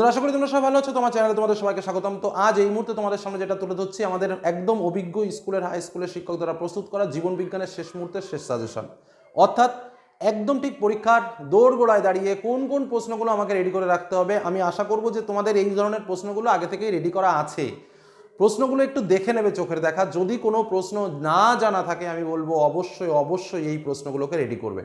তো আশা করি তোমরা সবাই ভালো আছো, তোমার চ্যানেলে তোমাদের সবাইকে স্বাগতম। তো আজ এই মুহূর্তে তোমাদের সামনে যেটা তুলে ধরছি, আমাদের একদম অভিজ্ঞ স্কুলের হাই স্কুলের শিক্ষক দ্বারা প্রস্তুত করা জীবন বিজ্ঞানের শেষ মুহূর্তের শেষ সাজেশন অর্থাৎ একদম ঠিক পরীক্ষার দৌড় গোড়ায় দাঁড়িয়ে কোন কোন প্রশ্নগুলো আমাকে রেডি করে রাখতে হবে, আমি আশা করব যে তোমাদের এই ধরনের প্রশ্নগুলো আগে থেকেই রেডি করা আছে। প্রশ্নগুলো একটু দেখে নেবে চোখের দেখা, যদি কোনো প্রশ্ন না জানা থাকে আমি বলব অবশ্যই অবশ্যই এই প্রশ্নগুলোকে রেডি করবে।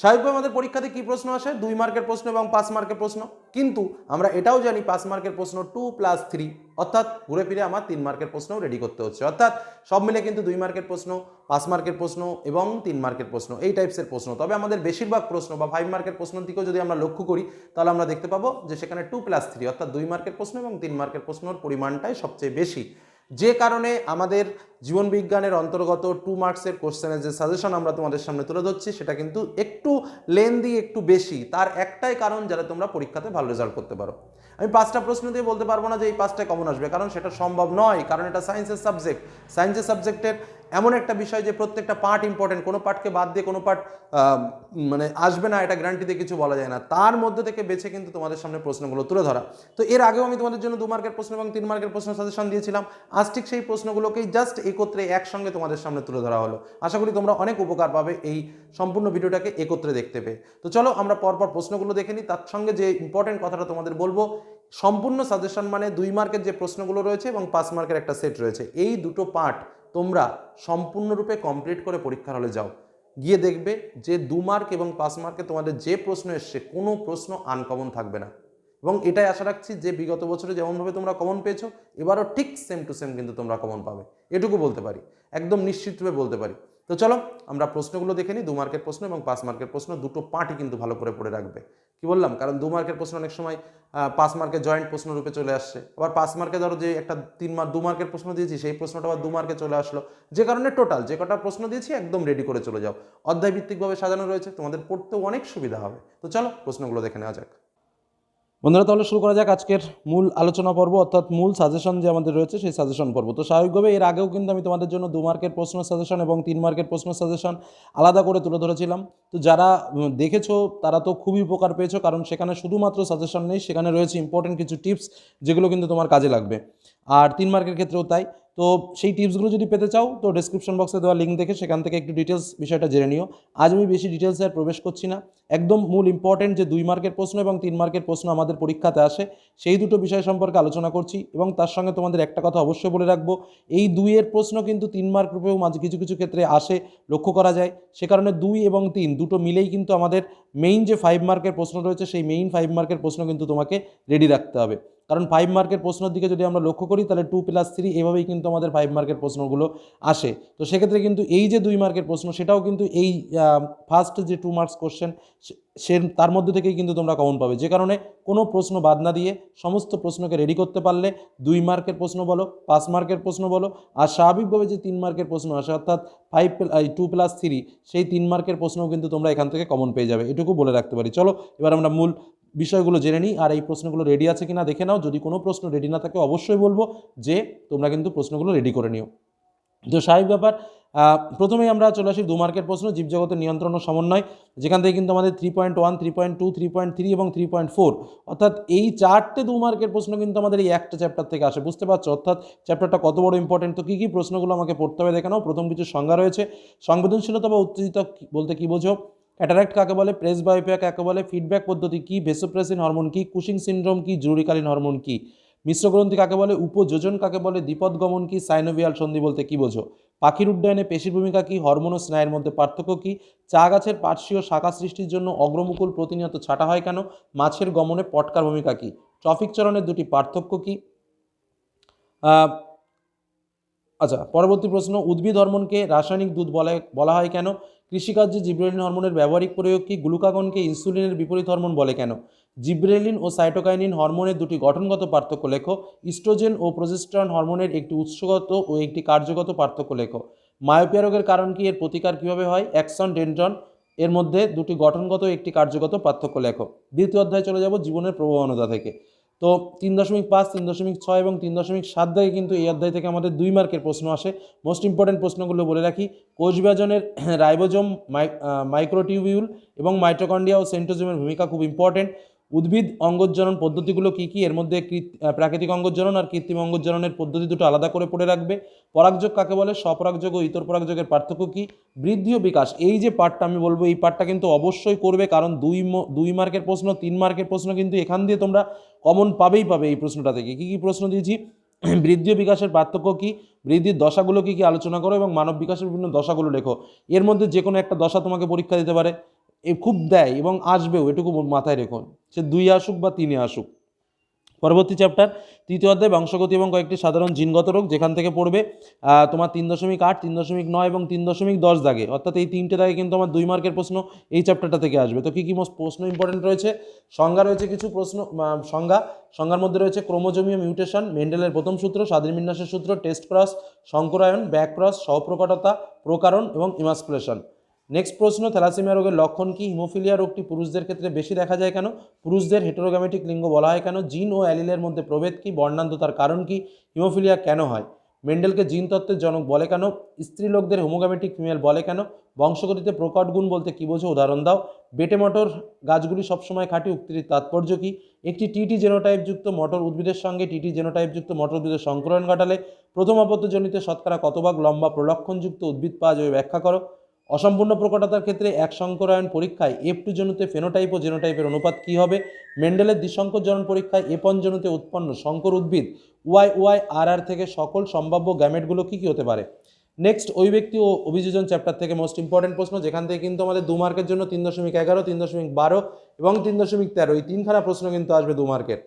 স্বাভাবিকভাবে আমাদের পরীক্ষাতে কি প্রশ্ন আসে? দুই মার্কের প্রশ্ন এবং পাঁচ মার্কের প্রশ্ন। কিন্তু আমরা এটাও জানি পাঁচ মার্কের প্রশ্ন টু প্লাস থ্রি অর্থাৎ ঘুরে ফিরে আমার তিন মার্কের প্রশ্নও রেডি করতে হচ্ছে। অর্থাৎ সব মিলে কিন্তু দুই মার্কের প্রশ্ন, পাঁচ মার্কের প্রশ্ন এবং তিন মার্কের প্রশ্ন, এই টাইপসের প্রশ্ন। তবে আমাদের বেশিরভাগ প্রশ্ন বা ফাইভ মার্কের প্রশ্ন থেকেও যদি আমরা লক্ষ্য করি, তাহলে আমরা দেখতে পাবো যে সেখানে টু প্লাস থ্রি অর্থাৎ দুই মার্কের প্রশ্ন এবং তিন মার্কের প্রশ্নর পরিমাণটাই সবচেয়ে বেশি। যে কারণে আমাদের জীবন বিজ্ঞানের অন্তর্গত টু মার্কসের কোশ্চেনের যে সাজেশন আমরা তোমাদের সামনে তুলে ধরছি, সেটা কিন্তু একটু লেন্দি একটু বেশি। তার একটাই কারণ যাতে তোমরা পরীক্ষাতে ভালো রেজাল্ট করতে পারো। আমি পাঁচটা প্রশ্ন দিয়ে বলতে পারব না যে এই পাঁচটায় কমন আসবে, কারণ সেটা সম্ভব নয়, কারণ এটা সায়েন্সের সাবজেক্ট সায়েন্সের সাবজেক্টের এমন একটা বিষয় যে প্রত্যেকটা পার্ট ইম্পর্টেন্ট কোনো পার্টকে বাদ দিয়ে কোনো পার্ট মানে আসবে না, এটা গ্যারান্টি দিয়ে কিছু বলা যায় না। তার মধ্যে থেকে বেছে কিন্তু তোমাদের সামনে প্রশ্নগুলো তুলে ধরা। তো এর আগেও আমি তোমাদের জন্য দু মার্কের প্রশ্ন এবং তিন মার্কের প্রশ্ন সাজেশন দিয়েছিলাম। আজ ঠিক সেই প্রশ্নগুলোকেই জাস্ট একত্রে একসঙ্গে তোমাদের সামনে তুলে ধরা হলো। আশা করি তোমরা অনেক উপকার পাবে এই সম্পূর্ণ ভিডিওটাকে একত্রে দেখতে পেয়ে। তো চলো আমরা পরপর প্রশ্নগুলো দেখে নিই। তার সঙ্গে যে ইম্পর্টেন্ট কথাটা তোমাদের বলব, সম্পূর্ণ সাজেশন মানে দুই মার্কের যে প্রশ্নগুলো রয়েছে এবং পাঁচ মার্কের একটা সেট রয়েছে। এই দুটো পার্ট তোমরা সম্পূর্ণরূপে কমপ্লিট করে পরীক্ষার হলে যাও। গিয়ে দেখবে যে দু মার্ক এবং পাঁচ মার্কে তোমাদের যে প্রশ্ন এসছে, কোনো প্রশ্ন আনকমন থাকবে না। এবং এটাই আশা রাখছি যে বিগত বছরে যেমনভাবে তোমরা কমন পেয়েছ, এবারও ঠিক সেম টু সেম কিন্তু তোমরা কমন পাবে। এটুকু বলতে পারি। একদম নিশ্চিতভাবে বলতে পারি। তো চলো, আমরা প্রশ্নগুলো দেখে নিই দু মার্কের প্রশ্ন এবং পাঁচ মার্কের প্রশ্ন, দুটো পার্টই কিন্তু ভালো করে পড়ে রাখবে। কি বললাম? কারণ দু মার্কের প্রশ্ন অনেক সময় পাঁচ মার্কের জয়েন্ট প্রশ্ন রূপে চলে আসছে। আবার পাঁচ মার্কে ধরো যে একটা তিন মার্ক দু মার্কের প্রশ্ন দিয়েছি, সেই প্রশ্নটা আবার দু মার্কে চলে আসলো। যে কারণে টোটাল যে কটা প্রশ্ন দিয়েছি, একদম রেডি করে চলে যাও। অধ্যায় ভিত্তিকভাবে সাজানো রয়েছে, তোমাদের পড়তেও অনেক সুবিধা হবে। তো চলো, প্রশ্নগুলো দেখে নেওয়া যাক। বন্ধুরা, তাহলে শুরু করা যাক আজকের মূল আলোচনা পর্ব, অর্থাৎ মূল সাজেশন যে আমাদের রয়েছে সেই সাজেশন পর্ব। তো স্বাভাবিকভাবে এর আগেও কিন্তু আমি তোমাদের জন্য দু মার্কের প্রশ্ন সাজেশন এবং তিন মার্কের প্রশ্ন সাজেশন আলাদা করে তুলে ধরেছিলাম। তো যারা দেখেছ, তারা তো খুবই উপকার পেয়েছ, কারণ সেখানে শুধুমাত্র সাজেশন নেই, সেখানে রয়েছে ইম্পর্টেন্ট কিছু টিপস যেগুলো কিন্তু তোমার কাজে লাগবে। আর তিন মার্কের ক্ষেত্রেও তাই। তো সেই টিপসগুলো যদি পেতে চাও, তো ডেসক্রিপশন বক্সে দেওয়া লিঙ্ক দেখে সেখান থেকে একটু ডিটেলস বিষয়টা জেনে নিও। আজ আমি বেশি ডিটেলসে আর প্রবেশ করছি না। একদম মূল ইম্পর্টেন্ট যে দুই মার্কের প্রশ্ন এবং তিন মার্কের প্রশ্ন আমাদের পরীক্ষাতে আসে, সেই দুটো বিষয় সম্পর্কে আলোচনা করছি এবং তার সঙ্গে তোমাদের একটা কথা অবশ্যই বলে রাখব, এই দুইয়ের প্রশ্ন কিন্তু তিন মার্ক রূপেও মাঝে কিছু কিছু ক্ষেত্রে আসে, লক্ষ্য করা যায়। সে কারণে দুই এবং তিন দুটো মিলেই কিন্তু আমাদের মেইন যে ফাইভ মার্কের প্রশ্ন রয়েছে, সেই মেইন ফাইভ মার্কের প্রশ্ন কিন্তু তোমাকে রেডি রাখতে হবে। কারণ ফাইভ মার্কের প্রশ্নের দিকে যদি আমরা লক্ষ্য করি, তাহলে টু প্লাস থ্রি এভাবেই কিন্তু আমাদের ফাইভ মার্কের প্রশ্নগুলো আসে। তো সেক্ষেত্রে কিন্তু এই যে দুই মার্কের প্রশ্ন, সেটাও কিন্তু এই ফার্স্ট যে টু মার্কস কোশ্চেন সে তার মধ্যে থেকেই কিন্তু তোমরা কমন পাবে। যে কারণে কোনো প্রশ্ন বাদ না দিয়ে সমস্ত প্রশ্নকে রেডি করতে পারলে দুই মার্কের প্রশ্ন বলো, পাঁচ মার্কের প্রশ্ন বলো, আর স্বাভাবিকভাবে যে তিন মার্কের প্রশ্ন আসে, অর্থাৎ ফাইভ টু প্লাস থ্রি সেই তিন মার্কের প্রশ্নও কিন্তু তোমরা এখান থেকে কমন পেয়ে যাবে। এটুকু বলে রাখতে পারি। চলো, এবার আমরা মূল বিষয়গুলো জেনে নিই, আর এই প্রশ্নগুলো রেডি আছে কিনা দেখে নাও। যদি কোনো প্রশ্ন রেডি না থাকে, অবশ্যই বলব যে তোমরা কিন্তু প্রশ্নগুলো রেডি করে নিও। তো স্বাভাবিক ব্যাপার প্রথমেই আমরা চলে আসি দু মার্কের প্রশ্ন, জীবজগতের নিয়ন্ত্রণ ও সমন্বয়, যেখান থেকে কিন্তু আমাদের three point one three point two three point three এবং থ্রি পয়েন্ট ফোর অর্থাৎ এই চারটে দু মার্কের প্রশ্ন কিন্তু আমাদের এই একটা চ্যাপ্টার থেকে আসে, বুঝতে পারছ? অর্থাৎ চ্যাপ্টারটা কত বড় ইম্পর্টেন্ট তো কী কী প্রশ্নগুলো আমাকে পড়তে হবে দেখে নাও। প্রথম কিছু সংজ্ঞা রয়েছে, সংবেদনশীলতা বা উত্তেজিত বলতে কী বোঝো? ক্যাটারাক্ট কাকে বলে? প্রেস বায়োপিয়া কাকে বলে? ফিডব্যাক পদ্ধতি কী? ভেসোপ্রেসিন হরমোন কী? কুশিং সিনড্রোম কী? জরুরিকালীন হরমোন কী? মিশ্রগ্রন্থি কাকে বলে? উপযোজন কাকে বলে? দ্বিপদগমন কী? সাইনোভিয়াল সন্ধি বলতে কি বোঝো? পাখির উড্ডয়নে পেশির ভূমিকা কী, হরমোন ও স্নায়ের মধ্যে পার্থক্য কী, চা গাছের পার্শ্বীয় শাখা সৃষ্টির জন্য অগ্রমুকুল প্রতিনিয়ত ছাটা হয় কেন, মাছের গমনে পটকার ভূমিকা কী, ট্রফিক চরণের দুটি পার্থক্য কী? আচ্ছা পরবর্তী প্রশ্ন, উদ্ভিদ হরমোনকে রাসায়নিক দুধ বলা বলা হয় কেন কৃষিকার্যে জিব্রেলিন হরমোনের ব্যবহারিক প্রয়োগ কি গ্লুকাগনকে ইনসুলিনের বিপরীত হরমোন বলে কেন? জিব্রেলিন ও সাইটোকাইনিন হরমোনের দুটি গঠনগত পার্থক্য লেখো। ইস্ট্রোজেন ও প্রোজেস্টেরন হরমোনের একটি উৎসগত ও একটি কার্যগত পার্থক্য লেখো। মায়োপিয়া রোগের কারণ কি? এর প্রতিকার কীভাবে হয়? অ্যাকশন ডেন্ড্রন এর মধ্যে দুটি গঠনগত একটি কার্যগত পার্থক্য লেখো। দ্বিতীয় অধ্যায়ে চলে যাব জীবনের প্রবণতা থেকে। তো তিন দশমিক পাঁচ, তিন দশমিক ছয় এবং তিন দশমিক সাত দাগে কিন্তু এই অধ্যায় থেকে আমাদের দুই মার্কের প্রশ্ন আসে। মোস্ট ইম্পর্টেন্ট প্রশ্নগুলো বলে রাখি। কোষ বিভাজনের রাইবোজোম মাইক্রোটিউবিউল এবং মাইটোকন্ডিয়া ও সেন্টোজোমের ভূমিকা খুব ইম্পর্টেন্ট উদ্ভিদ অঙ্গোজ্জনন পদ্ধতিগুলো কী কী? এর মধ্যে কৃত- প্রাকৃতিক অঙ্গোজ্জনন আর কৃত্রিম অঙ্গোজ্জননের পদ্ধতি দুটো আলাদা করে পড়ে রাখবে। পরাগযোগ কাকে বলে? স্বপরাগযোগ ও ইতর পরাগযোগের পার্থক্য কী? বৃদ্ধি ও বিকাশ। এই যে পার্টটা আমি বলব, এই পার্টটা কিন্তু অবশ্যই করবে, কারণ দুই দুই মার্কের প্রশ্ন, তিন মার্কের প্রশ্ন কিন্তু এখান দিয়ে তোমরা কমন পাবেই পাবে এই প্রশ্নটা থেকে। কী কী প্রশ্ন দিয়েছি? বৃদ্ধি ও বিকাশের পার্থক্য কী? বৃদ্ধির দশাগুলো কী কী আলোচনা করো এবং মানব বিকাশের বিভিন্ন দশাগুলো লেখো। এর মধ্যে যে কোনো একটা দশা তোমাকে পরীক্ষা দিতে পারে। এ খুব দেয় এবং আসবেও, এটুকু মাথায় রেখো। সে দুই আসুক বা তিনে আসুক। পরবর্তী চ্যাপ্টার তৃতীয় অধ্যায়, বংশগতি এবং কয়েকটি সাধারণ জিনগত রোগ, যেখান থেকে পড়বে তোমার তিন দশমিক আট, তিন দশমিক নয় এবং তিন দশমিক দশ দাগে। অর্থাৎ এই তিনটে দাগে কিন্তু আমার দুই মার্কের প্রশ্ন এই চ্যাপ্টারটা থেকে আসবে। তো কী কী প্রশ্ন ইম্পর্টেন্ট রয়েছে? সংজ্ঞা রয়েছে কিছু প্রশ্ন সংজ্ঞা। সংজ্ঞার মধ্যে রয়েছে ক্রোমোজোমীয় মিউটেশন মেন্ডেলের প্রথম সূত্র, স্বাধীন বিন্যাসের সূত্র টেস্ট ক্রস শঙ্করায়ন ব্যাক ক্রস সহপ্রকটতা প্রকারণ এবং ইমাসকুলেশন নেক্সট প্রশ্ন, থ্যালাসেমিয়া রোগের লক্ষণ কি? হিমোফিলিয়া রোগটি পুরুষদের ক্ষেত্রে বেশি দেখা যায় কেন? পুরুষদের হেটেরোগ্যামেটিক লিঙ্গ বলা হয় কেন? জিন ও অ্যালিলের মধ্যে প্রভেদ কি? বর্ণান্ধতার কারণ কি? হিমোফিলিয়া কেন হয়? মেন্ডেলকে জিন তত্ত্বের জনক বলে কেন? স্ত্রী লোকদের হোমোগ্যামেটিক ফিমেল বলে কেন? বংশগতিতে প্রকট গুণ বলতে কী বোঝো? উদাহরণ দাও। বেটে মটর গাছগুলি সবসময় খাঁটি, উক্তির তাৎপর্য কি? একটি টিটি জেনোটাইপযুক্ত মটর উদ্ভিদের সঙ্গে টিটি জেনোটাইপযুক্ত মটর উদ্ভিদের সংকলন ঘটালে প্রথম অপত্যজনিত শতকরা কত ভাগ লম্বা প্রলক্ষণযুক্ত উদ্ভিদ পাওয়া যাবে? ব্যাখ্যা করো। অসম্পূর্ণ প্রকটতার ক্ষেত্রে এক সংকরায়ন পরীক্ষায় এফ টু জনুতে ফেনোটাইপ ও জেনোটাইপের অনুপাত কী হবে? মেন্ডেলের দ্বিসংকর জনন পরীক্ষায় এপন জনুতে উৎপন্ন সংকর উদ্ভিদ ওয়াই ওয়াই আর আর থেকে সকল সম্ভাব্য গ্যামেটগুলো কী কী হতে পারে? নেক্সট ওই ব্যক্তি ও অভিযোজন চ্যাপ্টার থেকে মোস্ট ইম্পর্টেন্ট প্রশ্ন, যেখান থেকে কিন্তু আমাদের দু মার্কের জন্য তিন দশমিক এগারো, তিন দশমিক বারো এবং তিন দশমিক তেরো, এই তিনখানা প্রশ্ন কিন্তু আসবে দু মার্কের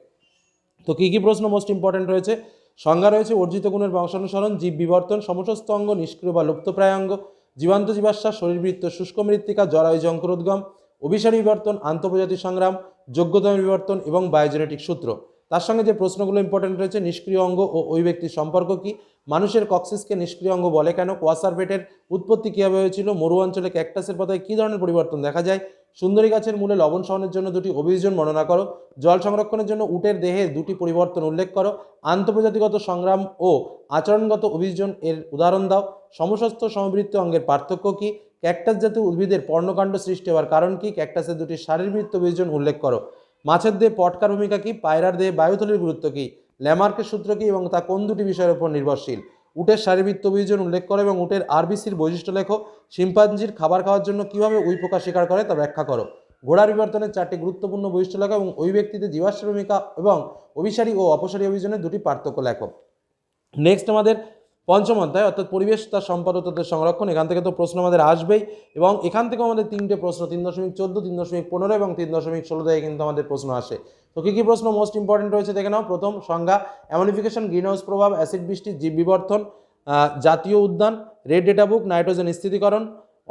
তো কী কী প্রশ্ন মোস্ট ইম্পর্টেন্ট রয়েছে? সংজ্ঞা রয়েছে অর্জিত গুণের বংশানুসরণ, জীব বিবর্তন সমস্ত অঙ্গ নিষ্ক্রিয় বা লুপ্তপ্রায় অঙ্গ জীবান্ত জীবাশ্বাস শরীরবৃত্ত, শুষ্ক মৃত্তিকা, জরায়ু যঙ্করোদ্গম অভিসারী বিবর্তন আন্তর্জাতিক সংগ্রাম, যোগ্যতম বিবর্তন এবং বায়োজেনেটিক সূত্র। তার সঙ্গে যে প্রশ্নগুলো ইম্পর্টেন্ট রয়েছে, নিষ্ক্রিয় অঙ্গ ও ওই ব্যক্তির সম্পর্ক কি? মানুষের কক্সিসকে নিষ্ক্রিয় অঙ্গ বলে কেন? কোয়াসারভেটের উৎপত্তি কীভাবে হয়েছিল? মরু অঞ্চলে ক্যাকটাসের পাতায় কী ধরনের পরিবর্তন দেখা যায়? সুন্দরী গাছের মূলে লবণ সহনের জন্য দুটি অভিযোজন বর্ণনা করো। জল সংরক্ষণের জন্য উটের দেহে দুটি পরিবর্তন উল্লেখ করো। আন্তঃপ্রজাতিগত সংগ্রাম ও আচরণগত অভিযোজন এর উদাহরণ দাও। সমস্ত সমবৃত্ত অঙ্গের পার্থক্য কি? ক্যাকটাস জাতীয় উদ্ভিদের পর্ণকাণ্ড সৃষ্টি হওয়ার কারণ কি? ক্যাকটাসের দুটি শারীরবৃত্ত অভিযোজন উল্লেখ করো। মাছের দেহে পটকার ভূমিকা কি? পায়রার দেহে বায়ুথলির গুরুত্ব কি? ল্যামার্কের সূত্র কী এবং তা কোন দুটি বিষয়ের উপর নির্ভরশীল? উটের শারীরবৃত্ত বিজন উল্লেখ করো এবং উটের আরবিসির বৈশিষ্ট্য লেখো। শিম্পাঞ্জির খাবার খাওয়ার জন্য কীভাবে উই শিকার করে তা ব্যাখ্যা করো। ঘোড়ার বিবর্তনের চারটি গুরুত্বপূর্ণ বৈশিষ্ট্য লেখো এবং ওই ব্যক্তিতে জীবাশ্রমিকা এবং অভিসারী ও অপসারী অভিযোজনের দুটি পার্থক্য লেখো। নেক্সট আমাদের পঞ্চম অধ্যায়, অর্থাৎ পরিবেশ, তার সম্পদ তাদের সংরক্ষণ, এখান থেকে তো প্রশ্ন আমাদের আসবেই। এবং এখান থেকেও আমাদের তিনটে প্রশ্ন, তিন দশমিক চোদ্দ, তিন দশমিক পনেরো এবং তিন দশমিক ষোলো থেকে কিন্তু আমাদের প্রশ্ন আসে। তো কী কী প্রশ্ন মোস্ট ইম্পর্টেন্ট রয়েছে দেখে নাও? প্রথম, সংজ্ঞা অ্যামনিফিকেশন গ্রিন হাউস প্রভাব অ্যাসিড বৃষ্টি, জীব বিবর্তন জাতীয় উদ্যান রেড ডেটা বুক নাইট্রোজেন স্থিতিকরণ,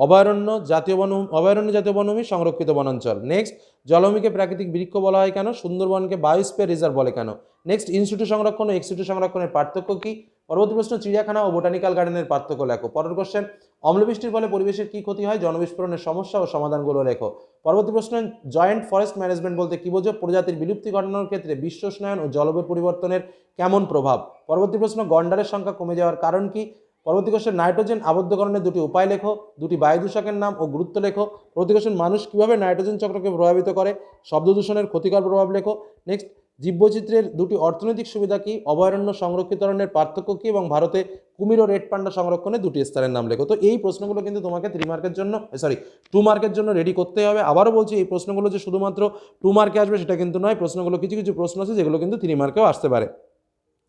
অভয়ারণ্য জাতীয় বন, অভয়ারণ্য জাতীয় বনভূমি, সংরক্ষিত বনাঞ্চল। নেক্সট জলভূমিকে প্রাকৃতিক বৃক্ষ বলা হয় কেন? সুন্দরবনকে বায়োস্পিয়ার রিজার্ভ বলে কেন? নেক্সট ইনস্টিটিউট সংরক্ষণ ও এক্সিটিউট সংরক্ষণের পার্থক্য কি? পরবর্তী প্রশ্ন, চিড়িয়াখানা ও বোটানিক্যাল গার্ডেনের পার্থক্য লেখো। পরের কোশ্চেন অম্লবৃষ্টির ফলে পরিবেশের কী ক্ষতি হয়? জনবিস্ফোরণের সমস্যা ও সমাধানগুলো লেখো। পরবর্তী প্রশ্ন, জয়েন্ট ফরেস্ট ম্যানেজমেন্ট বলতে কী বোঝো? প্রজাতির বিলুপ্তি ঘটানোর ক্ষেত্রে বিশ্ব উষ্ণায়ন ও জলবায়ু পরিবর্তনের কেমন প্রভাব? পরবর্তী প্রশ্ন, গন্ডারের সংখ্যা কমে যাওয়ার কারণ কি? পরবর্তী কোশ্চেন নাইট্রোজেন আবদ্ধকরণের দুটি উপায় লেখো, দুটি বায়ু দূষকের নাম ও গুরুত্ব লেখো। পরবর্তী কোশ্চেন মানুষ কীভাবে নাইট্রোজেন চক্রকে প্রভাবিত করে? শব্দ দূষণের ক্ষতিকর প্রভাব লেখো। নেক্সট জীববৈচিত্র্যের দুটি অর্থনৈতিক সুবিধা কি? অভয়ারণ্য সংরক্ষিতরণের পার্থক্য কি? এবং ভারতে কুমির ও রেড পান্ডা সংরক্ষণে দুটি স্তরের নাম লেখো। তো এই প্রশ্নগুলো কিন্তু তোমাকে থ্রি মার্কের জন্য সরি টু মার্কের জন্য রেডি করতে হবে। আবারও বলছি, এই প্রশ্নগুলো যে শুধুমাত্র টু মার্কে আসবে সেটা কিন্তু নয়। প্রশ্নগুলো কিছু কিছু প্রশ্ন আছে যেগুলো কিন্তু থ্রি মার্কেও আসতে পারে।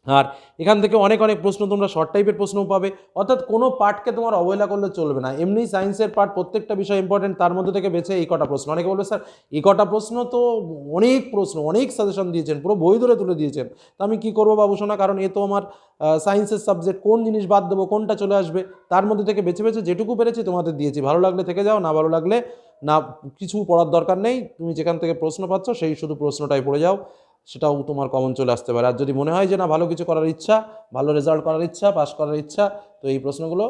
আর এখান থেকে অনেক অনেক প্রশ্ন তোমরা শর্ট টাইপের প্রশ্নও পাবে। অর্থাৎ কোনো পার্টকে তোমার অবহেলা করলে চলবে না। এমনি সায়েন্সের পার্ট প্রত্যেকটা বিষয় ইম্পর্টেন্ট তার মধ্যে থেকে বেছে এই কটা প্রশ্ন। অনেকে বলবে, স্যার, এই কটা প্রশ্ন তো অনেক প্রশ্ন, অনেক সাজেশন দিয়েছেন, পুরো বই ধরে তুলে দিয়েছেন। তো আমি কী করব বাবু শোনা কারণ এ তো আমার সায়েন্সের সাবজেক্ট কোন জিনিস বাদ দেবো, কোনটা চলে আসবে? তার মধ্যে থেকে বেছে বেছে যেটুকু পেরেছি তোমাদের দিয়েছি। ভালো লাগলে থেকে যাও, না ভালো লাগলে না, কিছু পড়ার দরকার নেই। তুমি যেখান থেকে প্রশ্ন পাচ্ছ, সেই শুধু প্রশ্নটাই পড়ে যাও। সেটাও তোমার কমন চলে আসতে পারে। আর যদি মনে হয় যে না, ভালো কিছু করার ইচ্ছা, ভালো রেজাল্ট করার ইচ্ছা পাস করার ইচ্ছা, তো এই প্রশ্নগুলো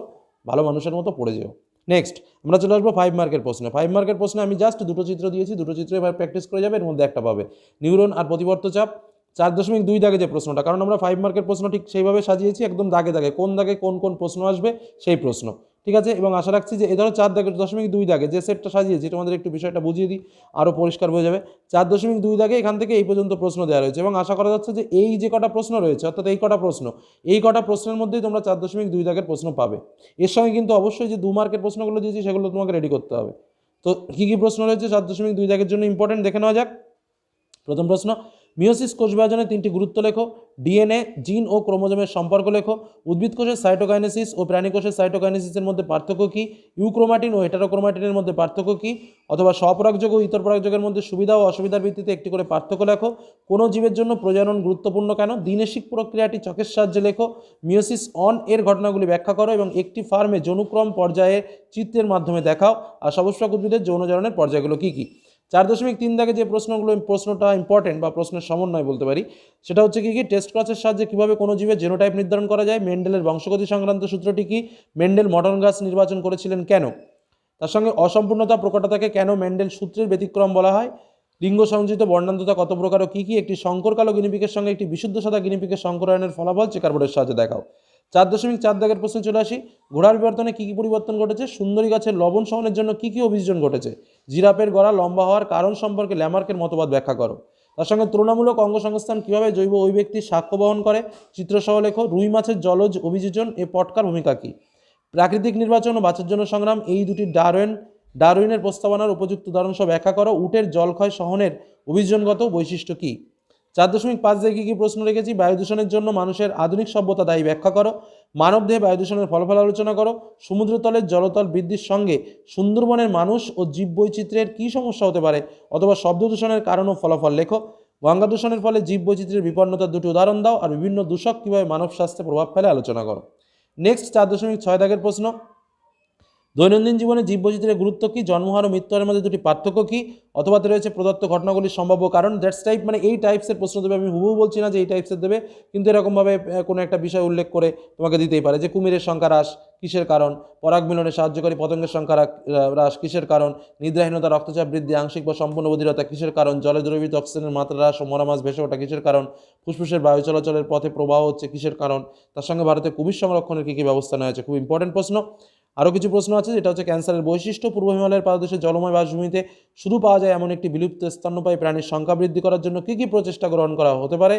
ভালো মানুষের মতো পড়ে যেও। নেক্সট আমরা চলে আসব ফাইভ মার্কের প্রশ্নে। ফাইভ মার্কের প্রশ্নে আমি জাস্ট দুটো চিত্র দিয়েছি, দুটো চিত্র এবার প্র্যাকটিস করে যাবে, এর মধ্যে একটা পাবে। নিউরন আর প্রতিবর্ত চাপ, চার দশমিক দুই দাগে যে প্রশ্নটা, কারণ আমরা ফাইভ মার্কের প্রশ্ন ঠিক সেইভাবে সাজিয়েছি, একদম দাগে দাগে, কোন দাগে কোন কোন প্রশ্ন আসবে সেই প্রশ্ন। ঠিক আছে? এবং আশা রাখছি যে এ ধরো চার দাগে দশমিক দুই দাগে যে সেটটা সাজিয়েছি তোমাদের একটু বিষয়টা বুঝিয়ে দিই আরও পরিষ্কার হয়ে যাবে। চার দশমিক দুই দাগে এখান থেকে এই পর্যন্ত প্রশ্ন দেওয়া রয়েছে এবং আশা করা যাচ্ছে যে এই যে কটা প্রশ্ন রয়েছে, অর্থাৎ এই কটা প্রশ্ন, এই কটা প্রশ্নের মধ্যেই তোমরা চার দশমিক দুই দাগের প্রশ্ন পাবে। এর সঙ্গে কিন্তু অবশ্যই যে দু মার্কের প্রশ্নগুলো দিয়েছি, সেগুলো তোমাকে রেডি করতে হবে। তো কী কী প্রশ্ন রয়েছে চার দশমিক দুই দাগের জন্য ইম্পর্টেন্ট দেখে নেওয়া যাক। প্রথম প্রশ্ন মিওসিস কোষ বিভাজনের তিনটি গুরুত্ব লেখো। ডিএনএ, জিন ও ক্রোমোজোমের সম্পর্ক লেখো। উদ্ভিদ কোষের সাইটোকাইনেসিস ও প্রাণী কোষের সাইটোকাইনেসিসের মধ্যে পার্থক্য কী? ইউক্রোমাটিন ও হেটারোক্রোমাটিনের মধ্যে পার্থক্য কী? অথবা স্বপরাগযোগ ও ইতর পরাগযোগের মধ্যে সুবিধা ও অসুবিধার ভিত্তিতে একটি করে পার্থক্য লেখো। কোনো জীবের জন্য প্রজনন গুরুত্বপূর্ণ কেন? দিনেশিক প্রক্রিয়াটি চকের সাহায্যে লেখো। মিওসিস অন এর ঘটনাগুলি ব্যাখ্যা করো এবং একটি ফার্মে যৌনুক্রম পর্যায়ে চিত্রের মাধ্যমে দেখাও। আর সবস্প্রাক উদ্ভিদের যৌনজরণের পর্যায়গুলো কী কী? চার দশমিক তিন দাগে যে প্রশ্নগুলো প্রশ্নটা ইম্পর্টেন্ট বা প্রশ্নের সমন্বয় বলতে পারি, সেটা হচ্ছে কি কি টেস্ট ক্রসের সাহায্যে কীভাবে কোনো জীবের জেনোটাইপ নির্ধারণ করা যায় মেন্ডেলের বংশগতি সংক্রান্ত সূত্রটি কি মেন্ডেল মডার্ন গাছ নির্বাচন করেছিলেন কেন, তার সঙ্গে অসম্পূর্ণতা প্রকটতাকে কেন মেন্ডেল সূত্রের ব্যতিক্রম বলা হয়, লিঙ্গ সংযোজিত বর্ণান্ততা কত প্রকার ও কী কী, একটি শঙ্কর কালো গিনিপিকের সঙ্গে একটি বিশুদ্ধ সাদা গিনিপিকের সংকরায়নের ফলাফল চেকারবোর্ডের সাহায্যে দেখাও। চার দশমিক চার দাগের প্রশ্নে চলে আসি। ঘোড়ার বিবর্তনে কী কী পরিবর্তন ঘটেছে? সুন্দরী গাছের লবণ সহনের জন্য কী কী অভিযোজন ঘটেছে? জিরাফের গড়া লম্বা হওয়ার কারণ সম্পর্কে ল্যামার্কের মতবাদ ব্যাখ্যা করো। তার সঙ্গে তুলনামূলক অঙ্গসংস্থান কীভাবে জৈব ওই ব্যক্তির সাক্ষ্য বহন করে? চিত্রসহ লেখো, রুই মাছের জলজ অভিযোজন এ পটকার ভূমিকা কী? প্রাকৃতিক নির্বাচন ও বাঁচার জন্য সংগ্রাম, এই দুটি ডারওয়েন ডারউইনের প্রস্তাবনার উপযুক্ত উদাহরণসহ ব্যাখ্যা করো। উটের জলক্ষয় সহনের অভিযোজনগত বৈশিষ্ট্য কী? চার দশমিক পাঁচ দিয়ে কী কী প্রশ্ন রেখেছি? বায়ু দূষণের জন্য মানুষের আধুনিক সভ্যতা দায়ী ব্যাখ্যা করো। মানবদেহে বায়ু দূষণের ফলাফল আলোচনা করো। সমুদ্রতলের জলতল বৃদ্ধির সঙ্গে সুন্দরবনের মানুষ ও জীববৈচিত্র্যের কী সমস্যা হতে পারে? অথবা শব্দ দূষণের কারণ ও ফলাফল লেখো। গঙ্গা দূষণের ফলে জীববৈচিত্র্যের বিপন্নতার দুটি উদাহরণ দাও আর বিভিন্ন দূষক কীভাবে মানব স্বাস্থ্যে প্রভাব ফেলে আলোচনা করো। নেক্সট চার দশমিক ছয় দাগের প্রশ্ন। দৈনন্দিন জীবনে জীববৈচিত্র্যের গুরুত্ব কী? জন্মহার ও মৃত্যুহারের মধ্যে দুটি পার্থক্য কী? অথবা রয়েছে প্রদত্ত ঘটনাগুলির সম্ভাব্য কারণ। দ্যাটস টাইপ মানে এই টাইপসের প্রশ্ন দেবে। আমি হুবহু বলছি না যে এই টাইপসের দেবে, কিন্তু এরকমভাবে কোনো একটা বিষয় উল্লেখ করে তোমাকে দিতেই পারে যে কুমিরের সংখ্যা হ্রাস কিসের কারণ? পরাগ মিলনে সাহায্যকারী পতঙ্গের সংখ্যা হ্রাস কিসের কারণ? নিদ্রাহীনতা, রক্তচাপ বৃদ্ধি, আংশিক বা সম্পূর্ণ বধিরতা কিসের কারণ? জলে দ্রবীভূত অক্সিজেনের মাত্রা হ্রাস ও মরা মাছ ভেসে ওঠা কিসের কারণ? ফুসফুসের বায়ু চলাচলের পথে প্রবাহ হচ্ছে কিসের কারণ? তার সঙ্গে ভারতে কুমির সংরক্ষণের কী কী ব্যবস্থা নেওয়া হয়েছে? খুব ইম্পর্টেন্ট প্রশ্ন। আরও কিছু প্রশ্ন আছে, যেটা হচ্ছে ক্যান্সারের বৈশিষ্ট্য। পূর্ব হিমালয়ের পাদদেশের জলময় বাসভূমিতে শুধু পাওয়া যায় এমন একটি বিলুপ্ত স্তন্যপায়ী প্রাণীর সংখ্যা বৃদ্ধি করার জন্য কী কী প্রচেষ্টা গ্রহণ করা হতে পারে?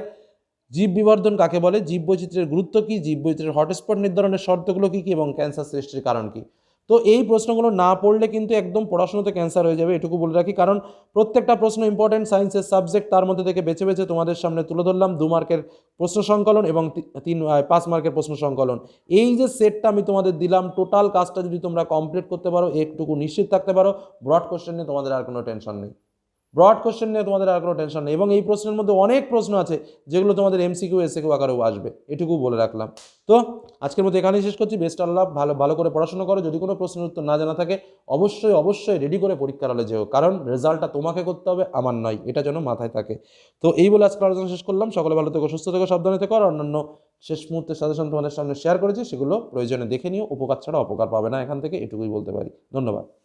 জীব বিবর্ধন কাকে বলে? জীব বৈচিত্র্যের গুরুত্ব কী? জীব বৈচিত্র্যের হটস্পট নির্ধারণের শর্তগুলো কী কী? এবং ক্যান্সার সৃষ্টির কারণ কী? তো এই প্রশ্নগুলো না পড়লে কিন্তু একদম পড়াশোনাতে ক্যান্সার হয়ে যাবে, এটুকু বলে রাখি। কারণ প্রত্যেকটা প্রশ্ন ইম্পর্টেন্ট সায়েন্সের সাবজেক্ট তার মধ্যে থেকে বেছে বেছে তোমাদের সামনে তুলে ধরলাম। দু মার্কের প্রশ্ন সংকলন এবং তিন পাঁচ মার্কের প্রশ্ন সংকলন। এই যে সেটটা আমি তোমাদের দিলাম টোটাল কাজটা যদি তোমরা কমপ্লিট করতে পারো, একটুকু নিশ্চিত থাকতে পারো। ব্রড কোশ্চেন নিয়ে তোমাদের আর কোনো টেনশন নেই। ব্রড কোশ্চেন নিয়ে তোমাদের আর কোনো টেনশন নেই। এবং এই প্রশ্নের মধ্যে অনেক প্রশ্ন আছে, যেগুলো তোমাদের এমসিকিউ এসএকিউ আকারেও আসবে। এটুকু বলে রাখলাম। তো আজকের মতো এখানেই শেষ করছি। বেস্ট আল্লাহ ভালো ভালো করে পড়াশোনা করো। যদি কোনো প্রশ্নের উত্তর না জানা থাকে, অবশ্যই অবশ্যই রেডি করে পরীক্ষার হলে যেও। কারণ রেজাল্টটা তোমাকে করতে হবে, আমার নয়। এটা যেন মাথায় থাকে। তো এই বলে আজকে আলোচনা শেষ করলাম। সকলে ভালো থেকো, সুস্থ থেকো, সাবধানে থেকো। আর অন্যান্য শেষ মুহূর্তে সাজেশন তোমাদের সামনে শেয়ার করেছি। সেগুলো প্রয়োজনে দেখে নিও। উপকার ছাড়া অপকার পাবে না। এখান থেকে এটুকুই বলতে পারি। ধন্যবাদ।